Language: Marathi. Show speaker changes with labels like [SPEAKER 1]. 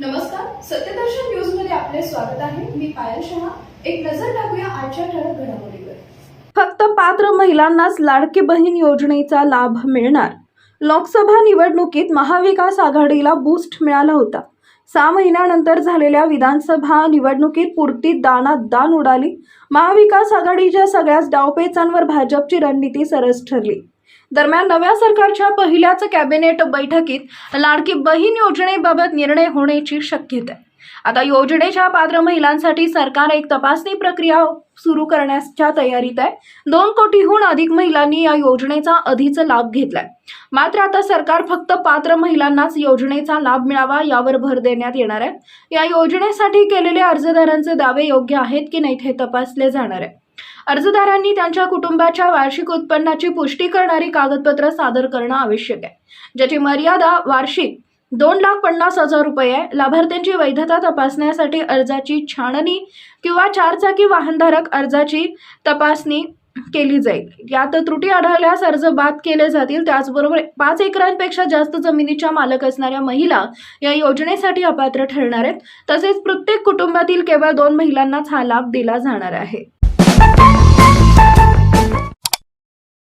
[SPEAKER 1] नमस्कार सत्यदर्शन न्यूजमध्ये आपले स्वागत आहे. मी पायल शहा. एक नजर टाकूया आजच्या ठळक घडामोडीवर.
[SPEAKER 2] फक्त पात्र महिलांनाच लाडकी बहीण योजनेचा लाभ मिळणार. लोकसभा निवडणुकीत महाविकास आघाडीला बूस्ट मिळाला होता. सहा महिन्यानंतर झालेल्या विधानसभा निवडणुकीत पुरती दानात दान उडाली. महाविकास आघाडीच्या सगळ्याच डावपेचांवर भाजपची रणनीती सरस ठरली. दरम्यान नव्या सरकारच्या पहिल्याच कॅबिनेट बैठकीत लाडकी बहीण योजनेबाबत निर्णय होण्याची शक्यता आहे. आता योजनेच्या पात्र महिलांसाठी सरकार एक तपासणी प्रक्रिया सुरू करण्याच्या तयारीत आहे. दोन कोटीहून अधिक महिलांनी या योजनेचा आधीच लाभ घेतलाय. मात्र आता सरकार फक्त पात्र महिलांनाच योजनेचा लाभ मिळावा यावर भर देण्यात येणार आहे. या योजनेसाठी केलेले अर्जदारांचे दावे योग्य आहेत की नाहीत हे तपासले जाणार आहे. अर्जदारांनी त्यांच्या कुटुंबाच्या वार्षिक उत्पन्नाची पुष्टी करणारी कागदपत्र सादर करणं आवश्यक आहे ज्याची मर्यादा वार्षिक दोन लाख पन्नास हजार रुपये आहे. लाभार्थ्यांची वैधता तपासण्यासाठी अर्जाची छाननी किंवा चारचाकी वाहनधारक अर्जाची तपासणी केली जाईल. यात त्रुटी आढळल्यास अर्ज बाद केले जातील. त्याचबरोबर पाच एकरांपेक्षा जास्त जमिनीच्या मालक असणाऱ्या महिला या योजनेसाठी अपात्र ठरणार आहेत. तसेच प्रत्येक कुटुंबातील केवळ दोन महिलांनाच हा लाभ दिला जाणार आहे.